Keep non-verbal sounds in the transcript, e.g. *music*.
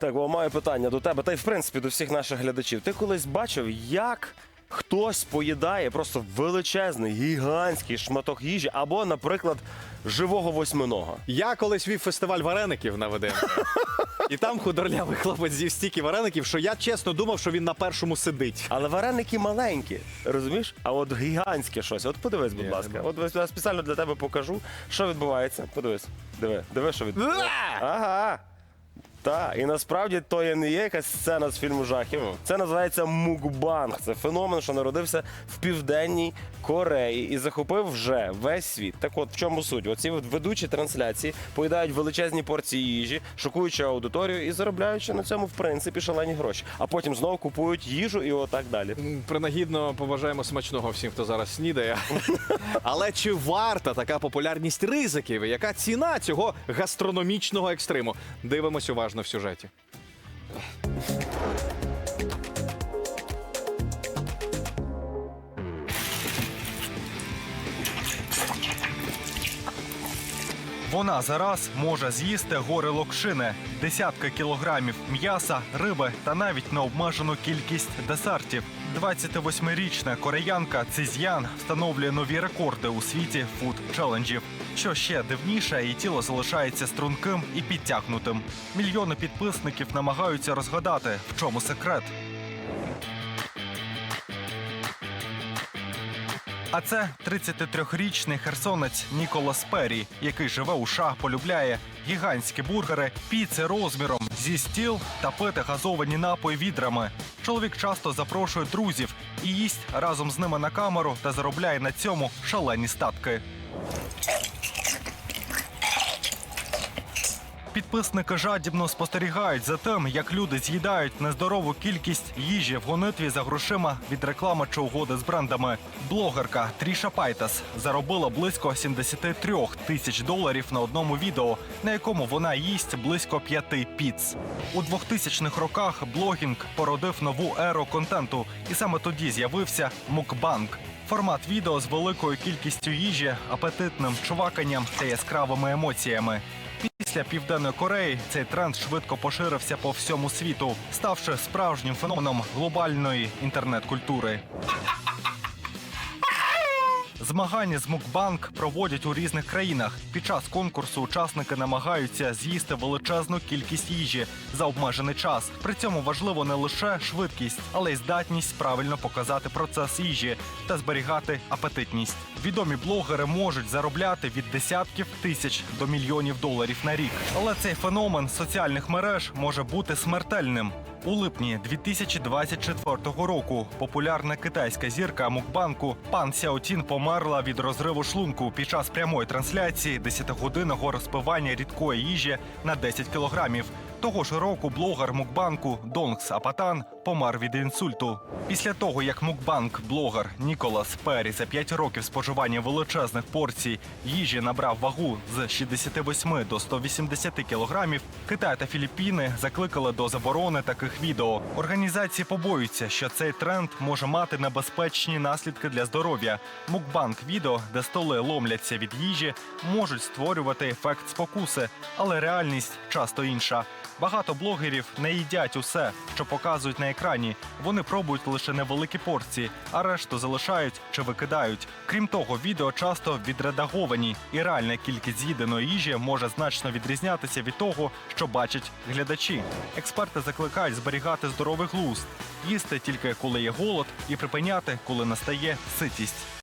Так, бо маю питання до тебе, та й в принципі до всіх наших глядачів. Ти колись бачив, як хтось поїдає просто величезний, гігантський шматок їжі, або, наприклад, живого восьминога. Я колись вів фестиваль вареників на ВДНГ. І там худорлявий хлопець з'їв стільки вареників, що я чесно думав, що він на першому сидить. Але вареники маленькі, розумієш? А от гігантське щось. От подивись, будь Ні, ласка. От ось я спеціально для тебе покажу, що відбувається. Подивись. Диви, диви, що відбувається. Ага. Так, і насправді то є не є якась сцена з фільму жахів. Це називається мукбанг. Це феномен, що народився в південній Кореї і захопив вже весь світ. Так от в чому суть? Оці ведучі трансляції поїдають величезні порції їжі, шокуючи аудиторію і заробляючи на цьому в принципі шалені гроші. А потім знову купують їжу і отак далі. Принагідно побажаємо смачного всім, хто зараз снідає. *laughs* Але чи варта така популярність ризиків? І Яка ціна цього гастрономічного екстриму? Дивимось уважно в сюжеті. Вона зараз може з'їсти гори локшини, десятки кілограмів м'яса, риби та навіть необмежену кількість десертів. 28-річна кореянка Циз'ян встановлює нові рекорди у світі фуд челенджів. Що ще дивніше, її тіло залишається струнким і підтягнутим. Мільйони підписників намагаються розгадати, в чому секрет. А це 33-річний херсонець Ніколас Перрі, який живе у США, полюбляє гігантські бургери, піци розміром зі стіл та пити газовані напої відрами. Чоловік часто запрошує друзів і їсть разом з ними на камеру та заробляє на цьому шалені статки. Підписники жадібно спостерігають за тим, як люди з'їдають нездорову кількість їжі в гонитві за грошима від реклами чи угоди з брендами. Блогерка Тріша Пайтас заробила близько 73 тисяч доларів на одному відео, на якому вона їсть близько п'яти піц. У 2000-х роках блогінг породив нову еру контенту, і саме тоді з'явився мукбанг. Формат відео з великою кількістю їжі, апетитним чуваканням та яскравими емоціями. Після південної Кореї цей тренд швидко поширився по всьому світу, ставши справжнім феноменом глобальної інтернет-культури. Змагання з мукбанк проводять у різних країнах. Під час конкурсу учасники намагаються з'їсти величезну кількість їжі за обмежений час. При цьому важливо не лише швидкість, але й здатність правильно показати процес їжі та зберігати апетитність. Відомі блогери можуть заробляти від десятків тисяч до мільйонів доларів на рік. Але цей феномен соціальних мереж може бути смертельним. У липні 2024 року популярна китайська зірка мукбанку пан Сяотін померла від розриву шлунку під час прямої трансляції 10-годинного розпивання рідкої їжі на 10 кілограмів. Того ж року блогер мукбанку Донгс Апатан помер від інсульту. Після того, як мукбанк блогер Ніколас Перрі за 5 років споживання величезних порцій їжі набрав вагу з 68 до 180 кілограмів, Китай та Філіппіни закликали до заборони таких відео. Організації побоюються, що цей тренд може мати небезпечні наслідки для здоров'я. Мукбанк відео, де столи ломляться від їжі, можуть створювати ефект спокуси, але реальність часто інша. Багато блогерів не їдять усе, що показують на екрані. Вони пробують лише невеликі порції, а решту залишають чи викидають. Крім того, відео часто відредаговані, і реальна кількість з'їденої їжі може значно відрізнятися від того, що бачать глядачі. Експерти закликають зберігати здоровий глузд, їсти тільки коли є голод, і припиняти, коли настає ситість.